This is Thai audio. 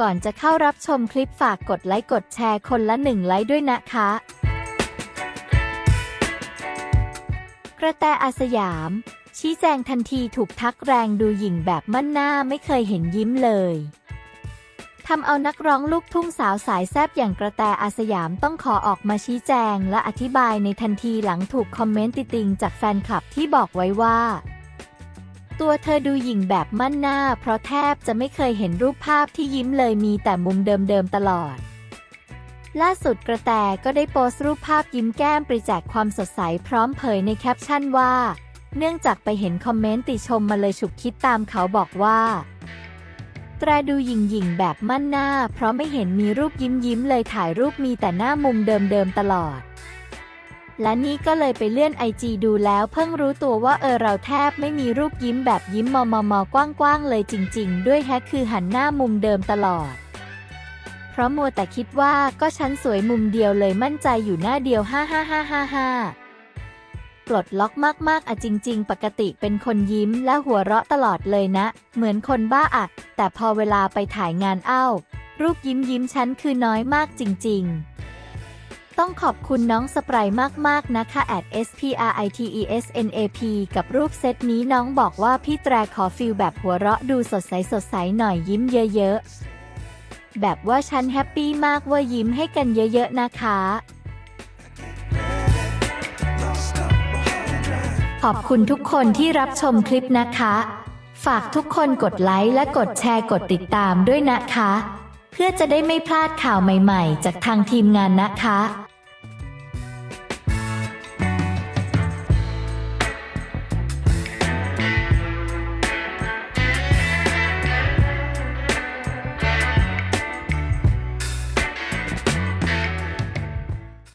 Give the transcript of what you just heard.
ก่อนจะเข้ารับชมคลิปฝากกดไลค์กดแชร์คนละหนึ่งไลค์ด้วยนะคะ กระแตอาสยาม ชี้แจงทันทีถูกทักแรงดูหยิ่งแบบมั่นหน้าไม่เคยเห็นยิ้มเลยทำเอานักร้องลูกทุ่งสาวสายแซบอย่างกระแตอาสยามต้องขอออกมาชี้แจงและอธิบายในทันทีหลังถูกคอมเมนต์ติติงจากแฟนคลับที่บอกไว้ว่า ตัวเธอดูหยิ่งแบบมั่นหน้า เพราะแทบจะไม่เคยเห็นรูปภาพที่ยิ้มเลยมีแต่มุมเดิมๆตลอด ล่าสุดกระแตก็ได้โพสต์รูปภาพยิ้มแก้มปริแจกความสดใสพร้อมเผยในแคปชั่นว่า เนื่องจากไปเห็นคอมเมนต์ติชมมาเลยฉุกคิดตามเขาบอกว่า แตรดูหยิ่งหยิ่งแบบมั่นหน้า เพราะไม่เห็นมีรูปยิ้มยิ้มเลยถ่ายรูปมีแต่หน้ามุมเดิมๆตลอด และนี่ก็เลยไปเลื่อนไอจีดูแล้วเพิ่งรู้ตัวว่าเออเราแทบไม่มีรูปยิ้มแบบยิ้มมอมอมอกว้างๆเลยจริง ๆ ด้วยแฮกคือหันหน้ามุมเดิมตลอด เพราะมัวแต่คิดว่าก็ฉันสวยมุมเดียวเลยมั่นใจอยู่หน้าเดียวฮ่าฮ่าฮ่าฮ่าฮ่าปลดล็อกมากๆอะจริง ๆ ปกติเป็นคนยิ้มและหัวเราะตลอดเลยนะ เหมือนคนบ้าอะแต่พอเวลาไปถ่ายงานเอ้า รูปยิ้มยิ้มฉันคือน้อยมากจริง ๆ ต้องขอบคุณน้องสไปร์มาก ๆ นะคะ at s p r i t e s n a p กับรูปเซตนี้น้องบอกว่าพี่แตรขอฟิลแบบหัวเราะดูสดใสสดใสหน่อยยิ้มเยอะ ๆ แบบว่าฉันแฮปปี้มากว่ายิ้มให้กันเยอะ ๆ นะคะขอบคุณทุกคนที่รับชมคลิปนะคะ ฝากทุกคนกดไลค์และกดแชร์กดติดตามด้วยนะคะ เพื่อจะได้ไม่พลาดข่าวใหม่ๆ จากทางทีมงานนะคะ